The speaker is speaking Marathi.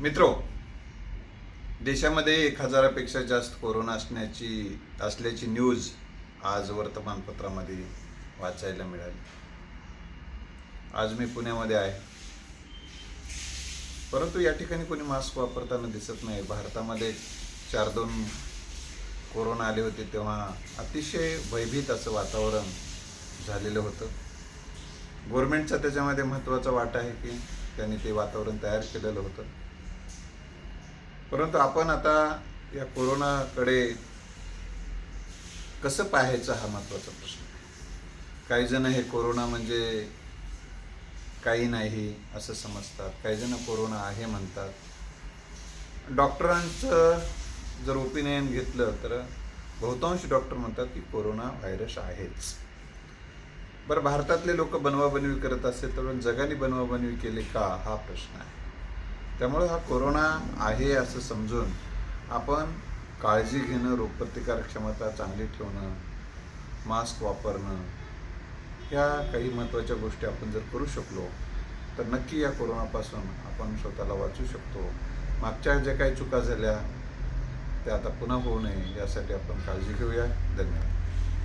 मित्रो देशामध्ये एक हजारापेक्षा जास्त कोरोना असण्याची असल्याची न्यूज आज वर्तमानपत्रामध्ये वाचायला मिळाली. आज मी पुण्यामध्ये आहे. परंतु या ठिकाणी कोणी मास्क वापरताना दिसत नाही. भारतामध्ये चार दोन कोरोना आले होते तेव्हा अतिशय भयभीत असं वातावरण झालेलं होतं. गव्हर्मेंटचा त्याच्यामध्ये महत्त्वाचा वाटा आहे की त्यांनी ते वातावरण तयार केलेलं होतं. परंतु आपण आता या कोरोनाकडे कसं पाहायचं हा महत्त्वाचा प्रश्न. आहे. काही जण हे कोरोना म्हणजे काही नाही असं समजतात. काही जण कोरोना आहे म्हणतात. डॉक्टरांचं जर ओपिनियन घेतलं तर बहुतांश डॉक्टर म्हणतात की कोरोना व्हायरस आहेच. बरं भारतातले लोक बनवाबनवी करत असेल तर जगाने बनवाबनवी केली का? हा प्रश्न आहे. त्यामुळे हा कोरोना आहे असं समजून आपण काळजी घेणं रोगप्रतिकारक क्षमता चांगली ठेवणं मास्क वापरणं ह्या काही महत्त्वाच्या गोष्टी आपण जर करू शकलो तर नक्की या कोरोनापासून आपण स्वतःला वाचू शकतो. मागच्या ज्या काही चुका झाल्या त्या आता पुन्हा होऊ नये यासाठी आपण काळजी घेऊया. धन्यवाद.